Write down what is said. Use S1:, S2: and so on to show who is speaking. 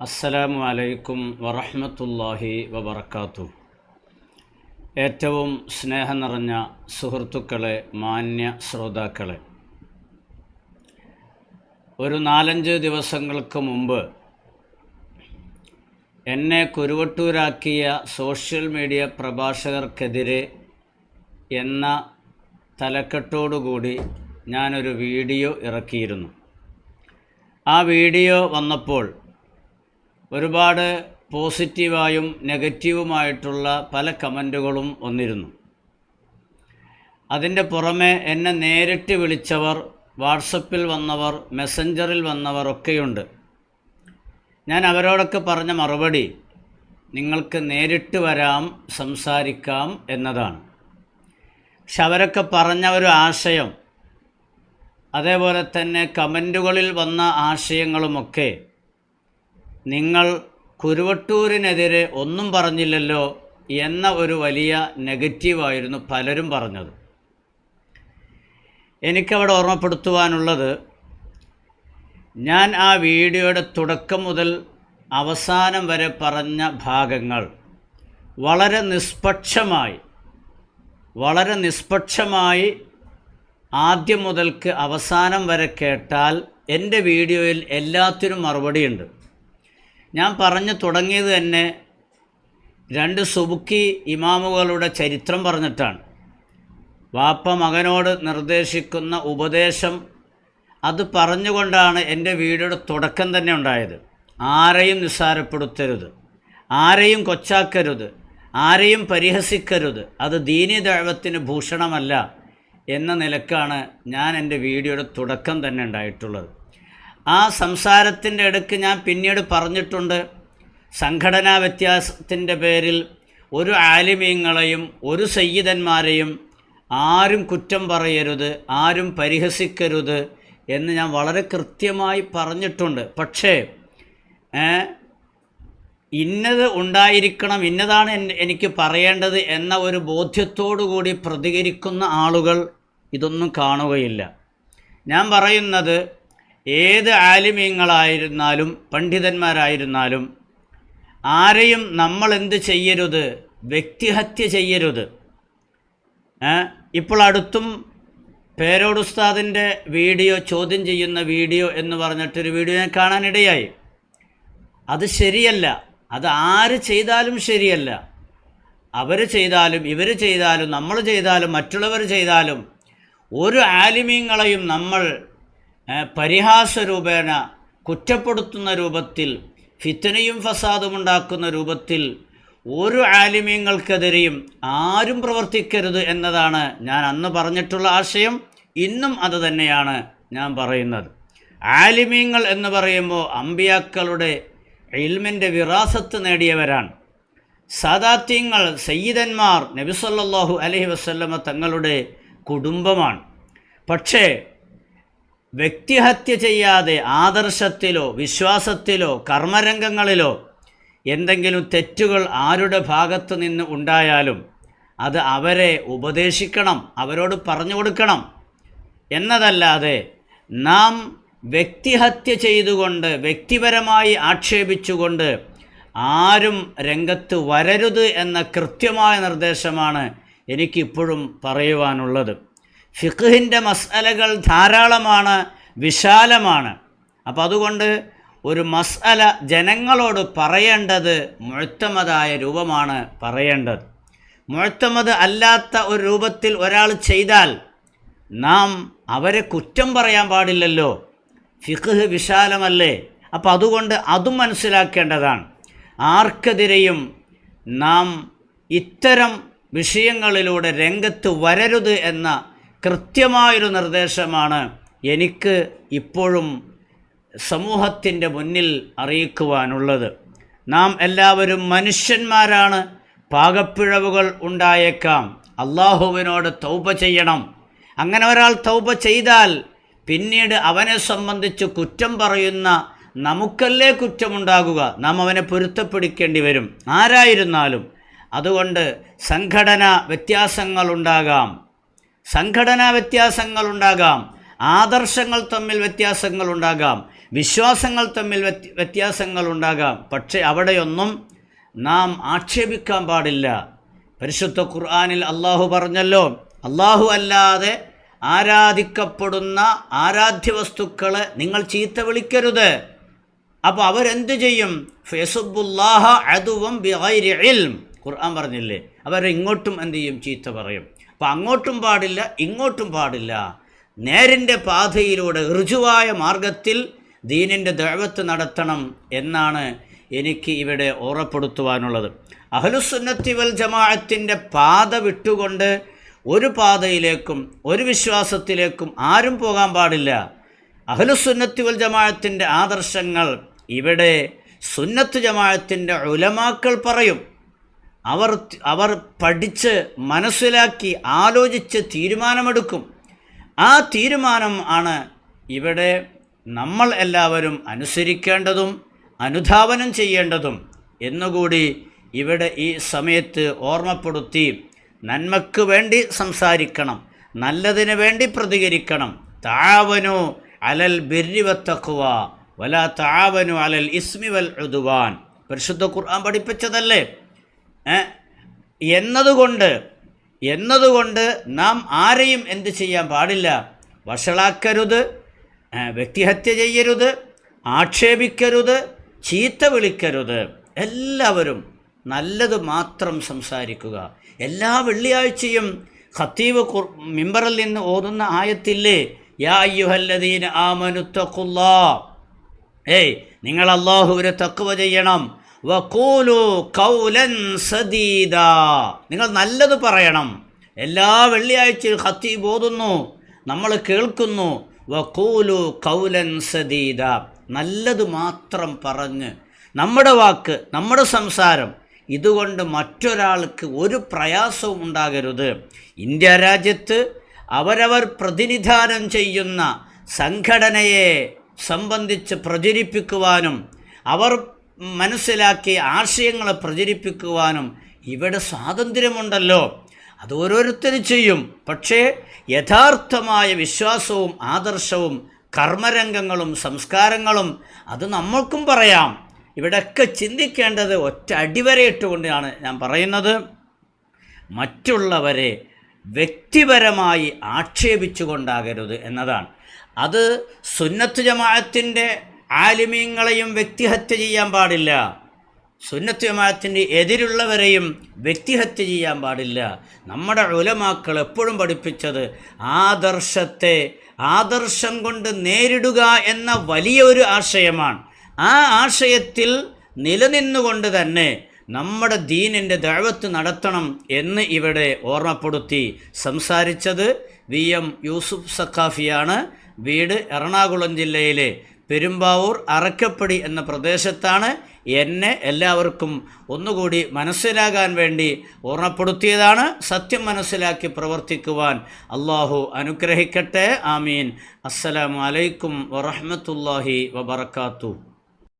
S1: അസ്സലാമു അലൈക്കും വറഹ്മത്തുള്ളാഹി വബർക്കാത്തു ഏറ്റവും സ്നേഹം നിറഞ്ഞ സുഹൃത്തുക്കളെ മാന്യ ശ്രോതാക്കളെ ഒരു നാലഞ്ച് ദിവസങ്ങൾക്ക് മുമ്പ് എന്നെ കുരുവട്ടൂരാക്കിയ സോഷ്യൽ മീഡിയ പ്രഭാഷകർക്കെതിരെ എന്ന തലക്കെട്ടോടുകൂടി ഞാനൊരു വീഡിയോ ഇറക്കിയിരുന്നു. ആ വീഡിയോ വന്നപ്പോൾ ഒരുപാട് പോസിറ്റീവായും നെഗറ്റീവുമായിട്ടുള്ള പല കമന്റുകളും വന്നിരുന്നു. അതിന്റെ പുറമെ എന്നെ നേരിട്ട് വിളിച്ചവർ വാട്സപ്പിൽ വന്നവർ മെസ്സഞ്ചറിൽ വന്നവർ ഒക്കെയുണ്ട്. ഞാൻ അവരോടൊക്കെ പറഞ്ഞ മറുപടി നിങ്ങൾക്ക് നേരിട്ട് വരാം സംസാരിക്കാം എന്നതാണ്. പക്ഷെ അവരൊക്കെ പറഞ്ഞ ഒരു ആശയം അതേപോലെ തന്നെ കമന്റുകളിൽ വന്ന ആശയങ്ങളുമൊക്കെ നിങ്ങൾ കുരുവട്ടൂരിനെതിരെ ഒന്നും പറഞ്ഞില്ലല്ലോ എന്ന ഒരു വലിയ നെഗറ്റീവായിരുന്നു പലരും പറഞ്ഞത്. എനിക്കവിടെ ഓർമ്മപ്പെടുത്തുവാനുള്ളത് ഞാൻ ആ വീഡിയോയുടെ തുടക്കം മുതൽ അവസാനം വരെ പറഞ്ഞ ഭാഗങ്ങൾ വളരെ നിഷ്പക്ഷമായി വളരെ നിഷ്പക്ഷമായി ആദ്യം മുതൽക്ക് അവസാനം വരെ കേട്ടാൽ എന്റെ വീഡിയോയിൽ എല്ലാത്തിനും മറുപടിയുണ്ട്. ഞാൻ പറഞ്ഞു തുടങ്ങിയത് തന്നെ രണ്ട് സുബുക്കി ഇമാമുകളുടെ ചരിത്രം പറഞ്ഞിട്ടാണ്. വാപ്പ മകനോട് നിർദ്ദേശിക്കുന്ന ഉപദേശം അത് പറഞ്ഞുകൊണ്ടാണ് എന്റെ വീഡിയോയുടെ തുടക്കം തന്നെ ഉണ്ടായത്. ആരെയും നിസ്സാരപ്പെടുത്തരുത്. ആരെയും കൊച്ചാക്കരുത്. ആരെയും പരിഹസിക്കരുത്. അത് ദീനി ദൈവത്തിന് ഭൂഷണമല്ല എന്ന നിലക്കാണ് ഞാൻ എന്റെ വീഡിയോയുടെ തുടക്കം തന്നെ ഉണ്ടായിട്ടുള്ളത്. ആ സംസാരത്തിന്റെ ഇടയ്ക്ക് ഞാൻ പിന്നീട് പറഞ്ഞിട്ടുണ്ട്. സംഘടനാ വ്യത്യാസത്തിന്റെ പേരിൽ ഒരു ആലിമീങ്ങളെയും ഒരു സയ്യിദന്മാരെയും ആരും കുറ്റം പറയരുത് ആരും പരിഹസിക്കരുത് എന്ന് ഞാൻ വളരെ കൃത്യമായി പറഞ്ഞിട്ടുണ്ട്. പക്ഷേ ഇന്നത് ഉണ്ടായിരിക്കണം ഇന്നതാണ് എനിക്ക് പറയേണ്ടത് എന്ന ഒരു ബോധ്യത്തോടു കൂടി പ്രതികരിക്കുന്ന ആളുകൾ ഇതൊന്നും കാണുകയില്ല. ഞാൻ പറയുന്നത് ഏത് ആലിമ്യങ്ങളായിരുന്നാലും പണ്ഡിതന്മാരായിരുന്നാലും ആരെയും നമ്മൾ എന്ത് ചെയ്യരുത്? വ്യക്തിഹത്യ ചെയ്യരുത്. ഇപ്പോൾ അടുത്തും പേരോടുസ്താദിന്റെ വീഡിയോ ചോദ്യം ചെയ്യുന്ന വീഡിയോ എന്ന് പറഞ്ഞിട്ടൊരു വീഡിയോ ഞാൻ കാണാനിടയായി. അത് ശരിയല്ല. അത് ആര് ചെയ്താലും ശരിയല്ല. അവർ ചെയ്താലും ഇവർ ചെയ്താലും നമ്മൾ ചെയ്താലും മറ്റുള്ളവർ ചെയ്താലും ഒരു ആലിമീങ്ങളെയും നമ്മൾ പരിഹാസ രൂപേണ കുറ്റപ്പെടുത്തുന്ന രൂപത്തിൽ ഫിത്തനയും ഫസാദും ഉണ്ടാക്കുന്ന രൂപത്തിൽ ഒരു ആലിമ്യങ്ങൾക്കെതിരെയും ആരും പ്രവർത്തിക്കരുത് എന്നതാണ് ഞാൻ അന്ന് പറഞ്ഞിട്ടുള്ള ആശയം. ഇന്നും അത് തന്നെയാണ് ഞാൻ പറയുന്നത്. ആലിമ്യങ്ങൾ എന്ന് പറയുമ്പോൾ അമ്പിയാക്കളുടെ ഇൽമിന്റെ വിറാസത്ത് നേടിയവരാണ്. സാദാത്യങ്ങൾ സയ്യിദന്മാർ നബിസല്ലാഹു അലഹി വസ്ല്ലമ തങ്ങളുടെ കുടുംബമാണ്. പക്ഷേ വ്യക്തിഹത്യ ചെയ്യാതെ ആദർശത്തിലോ വിശ്വാസത്തിലോ കർമ്മരംഗങ്ങളിലോ എന്തെങ്കിലും തെറ്റുകൾ ആരുടെ ഭാഗത്ത് നിന്ന് ഉണ്ടായാലും അത് അവരെ ഉപദേശിക്കണം അവരോട് പറഞ്ഞു കൊടുക്കണം. എന്നതല്ലാതെ നാം വ്യക്തിഹത്യ ചെയ്തുകൊണ്ട് വ്യക്തിപരമായി ആക്ഷേപിച്ചുകൊണ്ട് ആരും രംഗത്ത് വരരുത് എന്ന കൃത്യമായ നിർദ്ദേശമാണ് എനിക്കിപ്പോഴും പറയുവാനുള്ളത്. ഫിഖിന്റെ മസ്അലകൾ ധാരാളമാണ് വിശാലമാണ്. അപ്പോൾ അതുകൊണ്ട് ഒരു മസ്അല ജനങ്ങളോട് പറയേണ്ടത് മുഴത്തമതായ രൂപമാണ് പറയേണ്ടത്. മുഴത്തമത് അല്ലാത്ത ഒരു രൂപത്തിൽ ഒരാൾ ചെയ്താൽ നാം അവരെ കുറ്റം പറയാൻ പാടില്ലല്ലോ. ഫിഖ് വിശാലമല്ലേ? അപ്പം അതുകൊണ്ട് അതും മനസ്സിലാക്കേണ്ടതാണ്. ആർക്കെതിരെയും നാം ഇത്തരം വിഷയങ്ങളിലൂടെ രംഗത്ത് വരരുത് എന്ന കൃത്യമായൊരു നിർദ്ദേശമാണ് എനിക്ക് ഇപ്പോഴും സമൂഹത്തിന്റെ മുന്നിൽ അറിയിക്കുവാനുള്ളത്. നാം എല്ലാവരും മനുഷ്യന്മാരാണ്. പാകപ്പിഴവുകൾ ഉണ്ടായേക്കാം. അള്ളാഹുവിനോട് തൗപ ചെയ്യണം. അങ്ങനെ ഒരാൾ തൗപ ചെയ്താൽ പിന്നീട് അവനെ സംബന്ധിച്ച് കുറ്റം പറയുന്ന നമുക്കല്ലേ കുറ്റമുണ്ടാകുക? നാം അവനെ പൊരുത്തപ്പിടിക്കേണ്ടി വരും. ആരായിരുന്നാലും. അതുകൊണ്ട് സംഘടന വ്യത്യാസങ്ങളുണ്ടാകാം. സംഘടനാ വ്യത്യാസങ്ങളുണ്ടാകാം. ആദർശങ്ങൾ തമ്മിൽ വ്യത്യാസങ്ങളുണ്ടാകാം. വിശ്വാസങ്ങൾ തമ്മിൽ വ്യത്യ വ്യത്യാസങ്ങളുണ്ടാകാം. പക്ഷേ അവിടെയൊന്നും നാം ആക്ഷേപിക്കാൻ പാടില്ല. പരിശുദ്ധ ഖുർആാനിൽ അള്ളാഹു പറഞ്ഞല്ലോ അള്ളാഹു അല്ലാതെ ആരാധിക്കപ്പെടുന്ന ആരാധ്യ വസ്തുക്കളെ നിങ്ങൾ ചീത്ത വിളിക്കരുത്. അപ്പോൾ അവരെന്ത് ചെയ്യും? ഫെസുബുല്ലാഹ അതുവും ഖുർആൻ പറഞ്ഞില്ലേ അവരിങ്ങോട്ടും എന്ത് ചെയ്യും? ചീത്ത പറയും. അപ്പം അങ്ങോട്ടും പാടില്ല ഇങ്ങോട്ടും പാടില്ല. നേരിന്റെ പാതയിലൂടെ ഋജുവായ മാർഗത്തിൽ ദീനിന്റെ ദൈവത്ത് നടത്തണം എന്നാണ് എനിക്ക് ഇവിടെ ഓർമ്മപ്പെടുത്തുവാനുള്ളത്. അഹലുസുന്നത്തി വൽ ജമാഅത്തിന്റെ പാത വിട്ടുകൊണ്ട് ഒരു പാതയിലേക്കും ഒരു വിശ്വാസത്തിലേക്കും ആരും പോകാൻ പാടില്ല. അഹലുസുന്നത്തി വൽ ജമാഅത്തിന്റെ ആദർശങ്ങൾ ഇവിടെ സുന്നത്ത് ജമാഅത്തിന്റെ ഉലമാക്കൾ പറയും. അവർ അവർ പഠിച്ച് മനസ്സിലാക്കി ആലോചിച്ച് തീരുമാനമെടുക്കും. ആ തീരുമാനം ആണ് ഇവിടെ നമ്മൾ എല്ലാവരും അനുസരിക്കേണ്ടതും അനുധാവനം ചെയ്യേണ്ടതും എന്നുകൂടി ഇവിടെ ഈ സമയത്ത് ഓർമ്മപ്പെടുത്തി നന്മക്ക് വേണ്ടി സംസാരിക്കണം നല്ലതിന് വേണ്ടി പ്രതികരിക്കണം. താവനു അലൽ ബിരിവത്തക്കുവ വല താവനു അലൽ ഇസ്മി വൽ ഉദുവാൻ. പരിശുദ്ധ ഖുർആൻ പഠിപ്പിച്ചതല്ലേ? എന്നതുകൊണ്ട് എന്നതുകൊണ്ട് നാം ആരെയും എന്ത് ചെയ്യാൻ പാടില്ല? വഷളാക്കരുത് വ്യക്തിഹത്യ ചെയ്യരുത് ആക്ഷേപിക്കരുത് ചീത്ത വിളിക്കരുത്. എല്ലാവരും നല്ലത് മാത്രം സംസാരിക്കുക. എല്ലാ വെള്ളിയാഴ്ചയും ഖത്തീവ് മിമ്പറിൽ നിന്ന് ഓതുന്ന ആയത്തില്ലേ? യാ ആ മനുത്തക്കുല്ലാ ഏയ് നിങ്ങൾ അള്ളാഹുവിനെ തക്കുവ ചെയ്യണം. വഖൂലു കൗലൻ സദീദ. നിങ്ങൾ നല്ലത് പറയണം. എല്ലാ വെള്ളിയാഴ്ചയും ഹത്തി ഓതുന്നു. നമ്മൾ കേൾക്കുന്നു. വക്കൂലു കൗലൻ സദീദ. നല്ലത് മാത്രം പറഞ്ഞ്. നമ്മുടെ വാക്ക് നമ്മുടെ സംസാരം. ഇതുകൊണ്ട് മറ്റൊരാൾക്ക് ഒരു പ്രയാസവും ഉണ്ടാകരുത്. ഇന്ത്യ രാജ്യത്ത് അവരവർ പ്രതിനിധാനം ചെയ്യുന്ന സംഘടനയെ സംബന്ധിച്ച് പ്രചരിപ്പിക്കുവാനും അവർ മനസ്സിലാക്കിയ ആശയങ്ങളെ പ്രചരിപ്പിക്കുവാനും ഇവിടെ സ്വാതന്ത്ര്യമുണ്ടല്ലോ. അത് ഓരോരുത്തരും ചെയ്യും. പക്ഷേ യഥാർത്ഥമായ വിശ്വാസവും ആദർശവും കർമ്മരംഗങ്ങളും സംസ്കാരങ്ങളും അത് നമ്മൾക്കും പറയാം. ഇവിടെയൊക്കെ ചിന്തിക്കേണ്ടത് ഒറ്റ അടിവരയിട്ടുകൊണ്ടാണ് ഞാൻ പറയുന്നത്. മറ്റുള്ളവരെ വ്യക്തിപരമായി ആക്ഷേപിച്ചുകൊണ്ടാകരുത് എന്നതാണ്. അത് സുന്നത്ത് ജമാഅത്തിന്റെ ആലിമീങ്ങളെയും വ്യക്തിഹത്യ ചെയ്യാൻ പാടില്ല. സുന്നത്ത് ജമാഅത്തിന്റെ എതിരുള്ളവരെയും വ്യക്തിഹത്യ ചെയ്യാൻ പാടില്ല. നമ്മുടെ ഉലമാക്കൾ എപ്പോഴും പഠിപ്പിച്ചത് ആദർശത്തെ ആദർശം കൊണ്ട് നേരിടുക എന്ന വലിയ ഒരു ആശയമാണ്. ആ ആശയത്തിൽ നിലനിന്നുകൊണ്ട് തന്നെ നമ്മുടെ ദീനിന്റെ ദഴവത്ത് നടത്തണം എന്ന് ഇവിടെ ഓർമ്മപ്പെടുത്തി സംസാരിച്ചത് വി എം യൂസുഫ് സക്കാഫിയാണ് വീട് എറണാകുളം ജില്ലയിലെ പെരുമ്പാവൂർ അറക്കപ്പടി എന്ന പ്രദേശത്താണ് എന്നെ എല്ലാവർക്കും ഒന്നുകൂടി മനസ്സിലാകാൻ വേണ്ടി ഓർമ്മപ്പെടുത്തിയതാണ്. സത്യം മനസ്സിലാക്കി പ്രവർത്തിക്കുവാൻ അള്ളാഹു അനുഗ്രഹിക്കട്ടെ. ആമീൻ. അസ്സലാമലൈക്കും വറഹമത്തല്ലാഹി വബർക്കാത്തു